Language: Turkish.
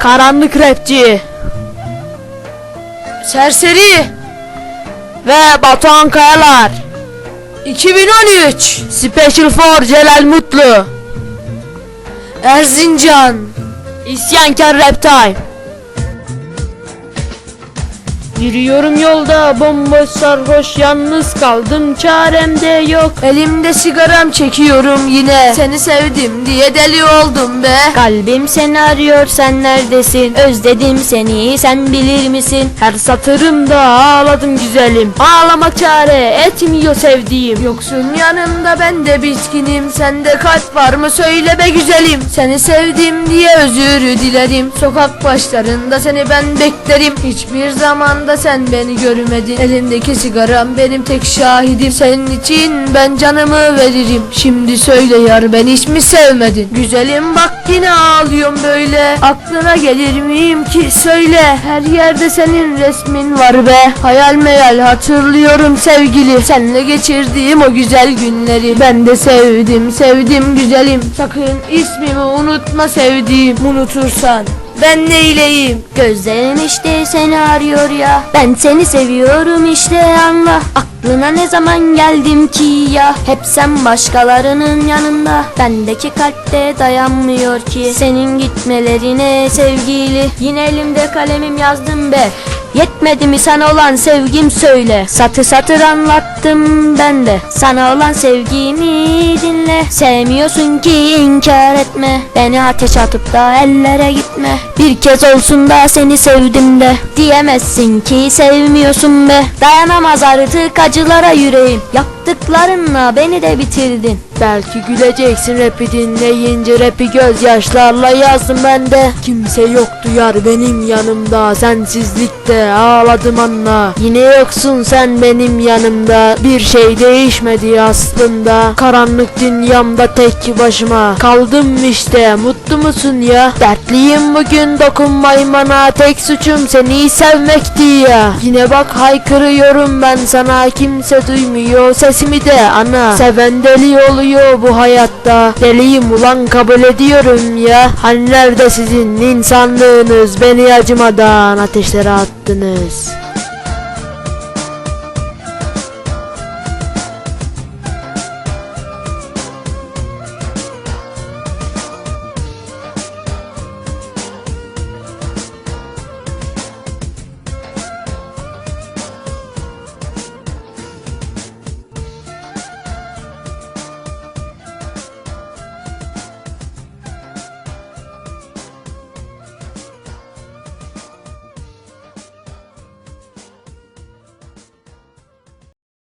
Karanlık rapçi. Serseri. Ve Batuhan Kayalar. 2013 Special for Celal Mutlu. Erzincan. İsyankar Rap Time. Yürüyorum yolda bomboş sarhoş yalnız kaldım. Çarem de yok. Elimde sigaram çekiyorum yine. Seni sevdim diye deli oldum be. Kalbim seni arıyor sen neredesin? Özledim seni sen bilir misin? Her satırımda ağladım güzelim. Ağlamak çare etmiyor sevdiğim. Yoksun yanımda ben de bitkinim. Sende kalp var mı söyle be güzelim. Seni sevdim diye özür dilerim. Sokak başlarında seni ben beklerim. Hiçbir zamanda sen beni görmedin. Elindeki sigaram benim tek şahidim. Senin için ben canımı veririm. Şimdi söyle yar ben hiç mi sevmedin? Güzelim bak yine ağlıyorum böyle. Aklına gelir miyim ki? Söyle. Her yerde senin resmin var be. Hayal meyal hatırlıyorum sevgili. Seninle geçirdiğim o güzel günleri. Ben de sevdim sevdim güzelim. Sakın ismimi unutma sevdiğim. Unutursan ben neyleyim? Gözlerim işte seni arıyor ya. Ben seni seviyorum işte anla. Aklına ne zaman geldim ki ya? Hep sen başkalarının yanında. Bendeki kalpte dayanmıyor ki. Senin gitmelerine sevgili. Yine elimde kalemim yazdım be. Yetmedi mi sana olan sevgim söyle. Satır satır anlattım ben de. Sana olan sevgimi dinle. Sevmiyorsun ki inkar etme. Beni ateş atıp da ellere gitme. Bir kez olsun da seni sevdim de. Diyemezsin ki sevmiyorsun be. Dayanamaz artık acılara yüreğim Yaptıklarınla beni de bitirdin. Belki güleceksin rapi dinleyince. Rapi gözyaşlarla yazdım ben de. Kimse yoktu yar benim yanımda. Sensizlikte ağladım anla. Yine yoksun sen benim yanımda Bir şey değişmedi aslında. Karanlık dünyamda tek başıma Kaldım işte. Mutlu musun ya? Dertliyim bugün dokunmayın bana. Tek suçum seni sevmekti ya Yine bak haykırıyorum ben sana. Kimse duymuyor sesimi de ana. Seven deli oluyor bu hayatta. Deliyim ulan kabul ediyorum ya. Hani nerede sizin insanlığınız? Beni acımadan ateşlere attınız